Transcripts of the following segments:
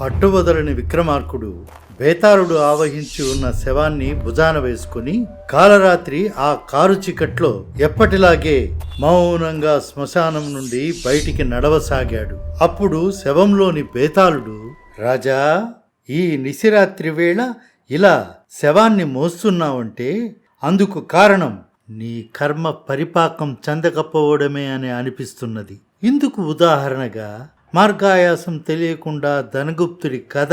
పట్టువదలని విక్రమార్కుడు బేతాళుడు ఆవహించి ఉన్న శవాన్ని భుజాన వేసుకుని కాలరాత్రి ఆ కారు చికట్లో ఎప్పటిలాగే మౌనంగా శ్మశానం నుండి బయటికి నడవసాగాడు. అప్పుడు శవంలోని బేతాళుడు రాజా ఈ నిశిరాత్రి వేళ ఇలా శవాన్ని మోస్తున్నావంటే అందుకు కారణం నీ కర్మ పరిపాకం చెందకపోవడమే అని అనిపిస్తున్నది. ఇందుకు ఉదాహరణగా మార్గాయాసం తెలియకుండా ధనగుప్తుడి కథ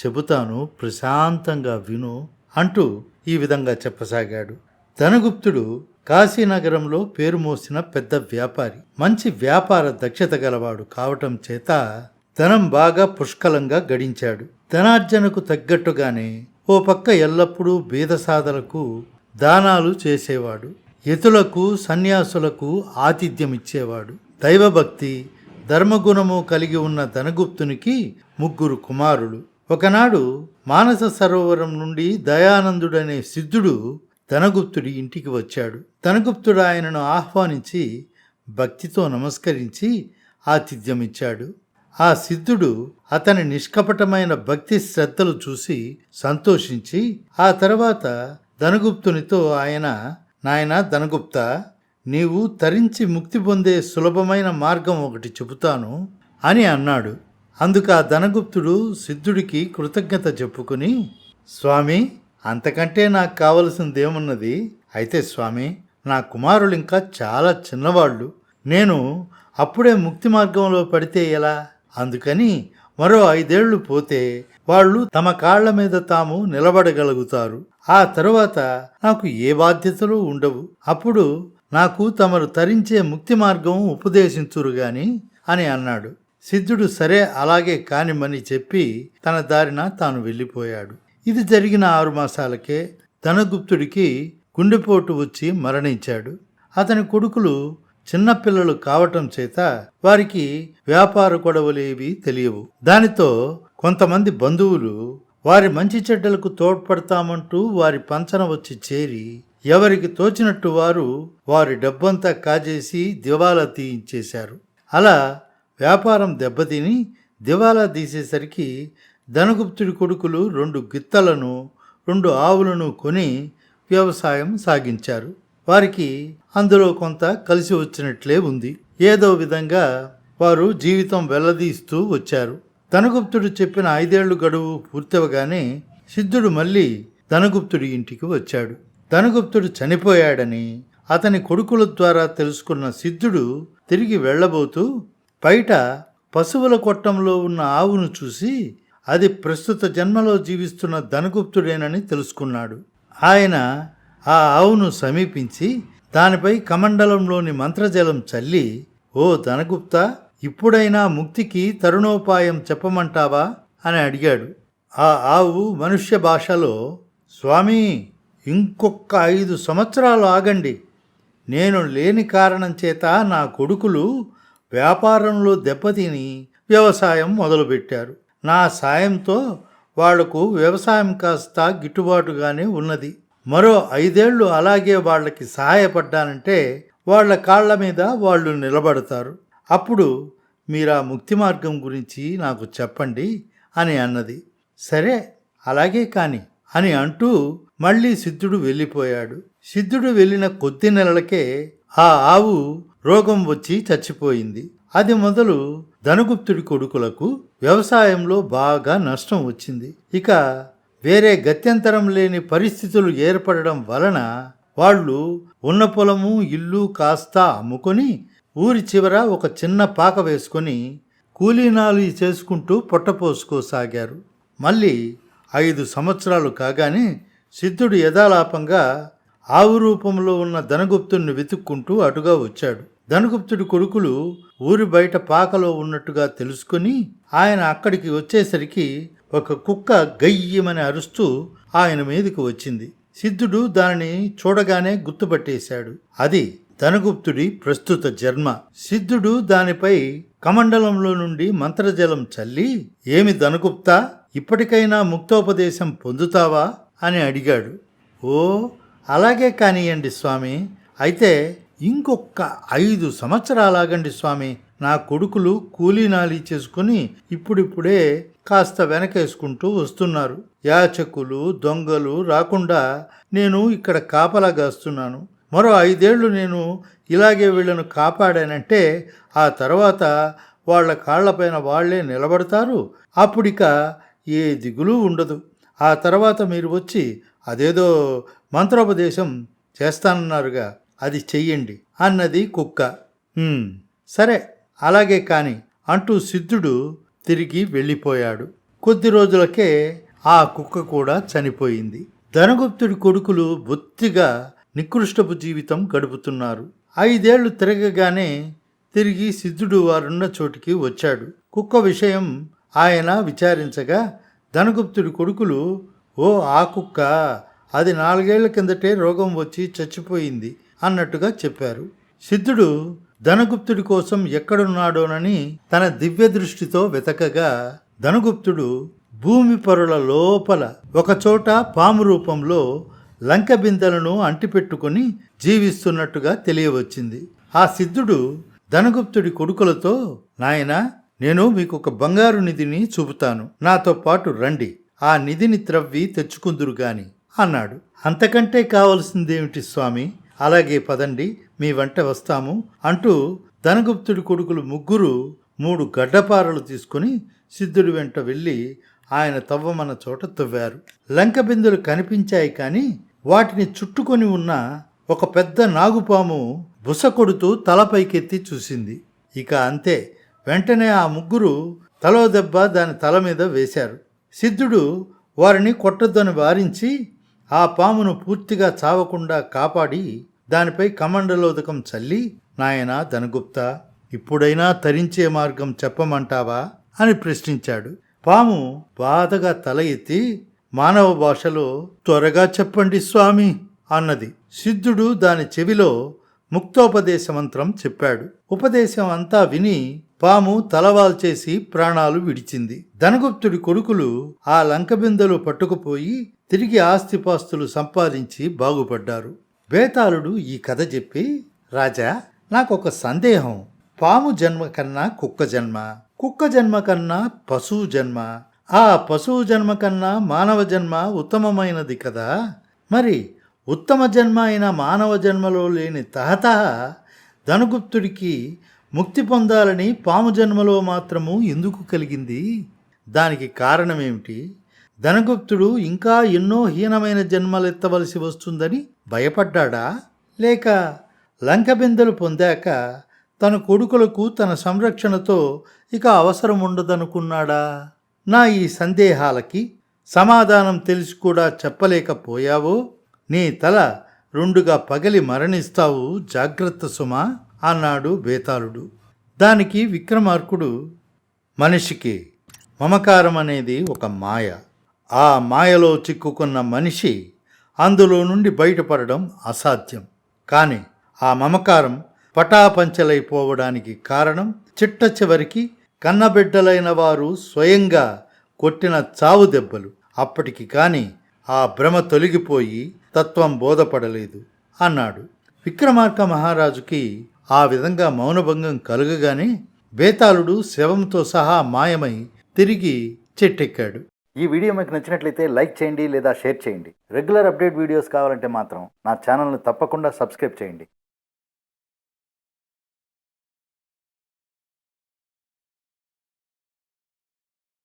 చెబుతాను ప్రశాంతంగా విను అంటూ ఈ విధంగా చెప్పసాగాడు. ధనగుప్తుడు కాశీనగరంలో పేరు మోసిన పెద్ద వ్యాపారి. మంచి వ్యాపార దక్షత గలవాడు కావటం చేత ధనం బాగా పుష్కలంగా గడించాడు. ధనార్జనకు తగ్గట్టుగానే ఓ పక్క ఎల్లప్పుడూ బీదసాదలకు దానాలు చేసేవాడు. యతులకు సన్యాసులకు ఆతిథ్యం ఇచ్చేవాడు దైవభక్తి ధర్మగుణము కలిగి ఉన్న ధనగుప్తునికి ముగ్గురు కుమారులు. ఒకనాడు మానస సరోవరం నుండి దయానందుడనే సిద్ధుడు ధనగుప్తుడి ఇంటికి వచ్చాడు. ధనగుప్తుడు ఆయనను ఆహ్వానించి భక్తితో నమస్కరించి ఆతిథ్యం ఇచ్చాడు ఆ సిద్ధుడు అతని నిష్కపటమైన భక్తి శ్రద్ధలు చూసి సంతోషించి ఆ తర్వాత ధనగుప్తునితో ఆయన నాయన ధనగుప్త నీవు తరించి ముక్తి పొందే సులభమైన మార్గం ఒకటి చెబుతాను అని అన్నాడు. అందుకు ఆ ధనగుప్తుడు సిద్ధుడికి కృతజ్ఞత చెప్పుకుని స్వామి అంతకంటే నాకు కావలసిందేమున్నది? అయితే స్వామి నా కుమారులు ఇంకా చాలా చిన్నవాళ్ళు. నేను అప్పుడే ముక్తి మార్గంలో పడితే ఎలా? అందుకని మరో ఐదేళ్ళు పోతే వాళ్ళు తమ కాళ్ళ మీద తాము నిలబడగలుగుతారు. ఆ తరువాత నాకు ఏ బాధ్యతలు ఉండవు. అప్పుడు నాకు తమరు తరించే ముక్తి మార్గం ఉపదేశించురు గాని అని అన్నాడు. సిద్ధుడు సరే అలాగే కానిమని చెప్పి తన దారిన తాను వెళ్ళిపోయాడు. ఇది జరిగిన ఆరు మాసాలకే ధనగుప్తుడికి గుండెపోటు వచ్చి మరణించాడు. అతని కొడుకులు చిన్నపిల్లలు కావటం చేత వారికి వ్యాపార గొడవలేవి తెలియవు. దానితో కొంతమంది బంధువులు వారి మంచి చెడ్డలకు తోడ్పడతామంటూ వారి పంచన వచ్చి చేరి ఎవరికి తోచినట్టు వారు వారి డబ్బంతా కాజేసి దివాలా తీయించేశారు. అలా వ్యాపారం దెబ్బతిని దివాలా తీసేసరికి ధనగుప్తుడి కొడుకులు రెండు గిత్తలను రెండు ఆవులను కొని వ్యవసాయం సాగించారు. వారికి అందులో కొంత కలిసి వచ్చినట్లే ఉంది. ఏదో విధంగా వారు జీవితం వెల్లదీస్తూ వచ్చారు. ధనగుప్తుడు చెప్పిన ఐదేళ్ళు గడువు పూర్తవగానే సిద్ధుడు మళ్ళీ ధనగుప్తుడి ఇంటికి వచ్చాడు. ధనగుప్తుడు చనిపోయాడని అతని కొడుకుల ద్వారా తెలుసుకున్న సిద్ధుడు తిరిగి వెళ్ళబోతూ బయట పశువుల కొట్టంలో ఉన్న ఆవును చూసి అది ప్రస్తుత జన్మలో జీవిస్తున్న ధనగుప్తుడేనని తెలుసుకున్నాడు. ఆయన ఆ ఆవును సమీపించి దానిపై కమండలంలోని మంత్రజలం చల్లి ఓ ధనగుప్త ఇప్పుడైనా ముక్తికి తరుణోపాయం చెప్పమంటావా? అని అడిగాడు. ఆ ఆవు మనుష్య భాషలో స్వామి ఇంకొక ఐదు సంవత్సరాలు ఆగండి. నేను లేని కారణం చేత నా కొడుకులు వ్యాపారంలో దెబ్బతిని వ్యవసాయం మొదలుపెట్టారు. నా సాయంతో వాళ్ళకు వ్యవసాయం కాస్త గిట్టుబాటుగానే ఉన్నది. మరో ఐదేళ్ళు అలాగే వాళ్ళకి సహాయపడ్డానంటే వాళ్ళ కాళ్ళ మీద వాళ్ళు నిలబడతారు. అప్పుడు మీరు ఆ ముక్తి మార్గం గురించి నాకు చెప్పండి అని అన్నది. సరే అలాగే కానీ. అని అంటూ మళ్ళీ సిద్ధుడు వెళ్ళిపోయాడు. సిద్ధుడు వెళ్ళిన కొద్ది నెలలకే ఆ ఆవు రోగం వచ్చి చచ్చిపోయింది. అది మొదలు ధనగుప్తుడి కొడుకులకు వ్యవసాయంలో బాగా నష్టం వచ్చింది. ఇక వేరే గత్యంతరం లేని పరిస్థితులు ఏర్పడడం వలన వాళ్ళు ఉన్న పొలము ఇల్లు కాస్త అమ్ముకొని ఊరి చివర ఒక చిన్న పాక వేసుకొని కూలీనాలు చేసుకుంటూ పొట్టపోసుకోసాగారు మళ్ళీ ఐదు సంవత్సరాలు కాగానే సిద్ధుడు యథాలాపంగా ఆవు రూపంలో ఉన్న ధనగుప్తుడిని వెతుక్కుంటూ అటుగా వచ్చాడు. ధనగుప్తుడి కొడుకులు ఊరి బయట పాకలో ఉన్నట్టుగా తెలుసుకుని ఆయన అక్కడికి వచ్చేసరికి ఒక కుక్క గయ్యమని అరుస్తూ ఆయన మీదకి వచ్చింది. సిద్ధుడు దానిని చూడగానే గుర్తుపట్టేశాడు. అది ధనగుప్తుడి ప్రస్తుత జన్మ. సిద్ధుడు దానిపై కమండలంలో నుండి మంత్రజలం చల్లి ఏమి ధనగుప్తా? ఇప్పటికైనా ముక్తోపదేశం పొందుతావా? అని అడిగాడు. ఓ అలాగే కానియండి స్వామి. అయితే ఇంకొక ఐదు సంవత్సరాలాగండి స్వామి. నా కొడుకులు కూలీనాలి చేసుకుని ఇప్పుడిప్పుడే కాస్త వెనకేసుకుంటూ వస్తున్నారు. యాచకులు దొంగలు రాకుండా నేను ఇక్కడ కాపలా గాస్తున్నాను. మరో ఐదేళ్ళు నేను ఇలాగే వీళ్ళను కాపాడానంటే ఆ తర్వాత వాళ్ళ కాళ్ళపైన వాళ్ళే నిలబడతారు. అప్పుడిక ఏ దిగులు ఉండదు. ఆ తర్వాత మీరు వచ్చి అదేదో మంత్రోపదేశం చేస్తానన్నారుగా అది చెయ్యండి అన్నది కుక్క. సరే అలాగే కాని అంటూ సిద్ధుడు తిరిగి వెళ్ళిపోయాడు. కొద్ది రోజులకే ఆ కుక్క కూడా చనిపోయింది. ధనగుప్తుడి కొడుకులు బొత్తిగా నికృష్టపు జీవితం గడుపుతున్నారు. ఐదేళ్ళు తిరగగానే తిరిగి సిద్ధుడు వారున్న చోటికి వచ్చాడు. కుక్క విషయం ఆయన విచారించగా ధనగుప్తుడి కొడుకులు ఓ ఆ కుక్క అది నాలుగేళ్ళ కిందటే రోగం వచ్చి చచ్చిపోయింది అన్నట్టుగా చెప్పారు. సిద్ధుడు ధనగుప్తుడి కోసం ఎక్కడున్నాడోనని తన దివ్య దృష్టితో వెతకగా ధనగుప్తుడు భూమి పొరల లోపల ఒకచోట పాము రూపంలో లంక బిందెలను అంటిపెట్టుకుని జీవిస్తున్నట్టుగా తెలియవచ్చింది. ఆ సిద్ధుడు ధనగుప్తుడి కొడుకులతో నాయనా నేను మీకు ఒక బంగారు నిధిని చూపుతాను. నాతో పాటు రండి. ఆ నిధిని త్రవ్వి తెచ్చుకుందురు గాని అన్నాడు. అంతకంటే కావలసిందేమిటి స్వామి? అలాగే పదండి మీ వెంట వస్తాము అంటూ ధనగుప్తుడి కొడుకులు ముగ్గురు మూడు గడ్డపారలు తీసుకుని సిద్ధుడి వెంట వెళ్ళి ఆయన తవ్వమన్న చోట తవ్వారు. లంక బిందులు కనిపించాయి కానీ వాటిని చుట్టుకొని ఉన్న ఒక పెద్ద నాగుపాము బుస కొడుతూ తలపైకెత్తి చూసింది. ఇక అంతే వెంటనే ఆ ముగ్గురు తలో దెబ్బ దాని తల మీద వేశారు. సిద్ధుడు వారిని కొట్టొద్దని వారించి ఆ పామును పూర్తిగా చావకుండా కాపాడి దానిపై కమండలోదకం చల్లి నాయనా ధనగుప్త ఇప్పుడైనా తరించే మార్గం చెప్పమంటావా? అని ప్రశ్నించాడు. పాము బాధగా తల ఎత్తి మానవ భాషలో త్వరగా చెప్పండి స్వామి అన్నది. సిద్ధుడు దాని చెవిలో ముక్తోపదేశ మంత్రం చెప్పాడు. ఉపదేశం అంతా విని పాము తలవాల్చేసి ప్రాణాలు విడిచింది. ధనగుప్తుడి కొడుకులు ఆ లంకబిందెలు పట్టుకుపోయి తిరిగి ఆస్తిపాస్తులు సంపాదించి బాగుపడ్డారు. బేతాళుడు ఈ కథ చెప్పి రాజా నాకొక సందేహం. పాము జన్మ కన్నా కుక్క జన్మ. కుక్క జన్మ కన్నా పశువు జన్మ. ఆ పశువు జన్మ కన్నా మానవ జన్మ ఉత్తమమైనది కదా. మరి ఉత్తమ జన్మ అయిన మానవ జన్మలో లేని తహతహ ధనగుప్తుడికి ముక్తి పొందాలని పాము జన్మలో మాత్రము ఎందుకు కలిగింది? దానికి కారణమేమిటి? ధనగుప్తుడు ఇంకా ఎన్నో హీనమైన జన్మలెత్తవలసి వస్తుందని భయపడ్డాడా? లేక లంకబిందెలు పొందాక తన కొడుకులకు తన సంరక్షణతో ఇక అవసరం ఉండదనుకున్నాడా? నా ఈ సందేహాలకి సమాధానం తెలిసి కూడా చెప్పలేకపోయావో? నీ తల రెండుగా పగలి మరణిస్తావు జాగ్రత్త సుమా. అన్నాడు బేతాళుడు. దానికి విక్రమార్కుడు మనిషికి మమకారం అనేది ఒక మాయ. ఆ మాయలో చిక్కుకున్న మనిషి అందులో నుండి బయటపడడం అసాధ్యం. కానీ ఆ మమకారం పటాపంచలైపోవడానికి కారణం చిట్ట చివరికి కన్నబిడ్డలైన వారు స్వయంగా కొట్టిన చావు దెబ్బలు. అప్పటికి కానీ ఆ భ్రమ తొలగిపోయి తత్వం బోధపడలేదు అన్నాడు. విక్రమార్క మహారాజుకి ఆ విధంగా మౌనభంగం కలుగగానే బేతాళుడు శవంతో సహా మాయమై తిరిగి చెట్టెక్కాడు. ఈ వీడియో మీకు నచ్చినట్లయితే లైక్ చేయండి లేదా షేర్ చేయండి. రెగ్యులర్ అప్డేట్ వీడియోస్ కావాలంటే మాత్రం నా ఛానల్ని తప్పకుండా సబ్స్క్రైబ్ చేయండి.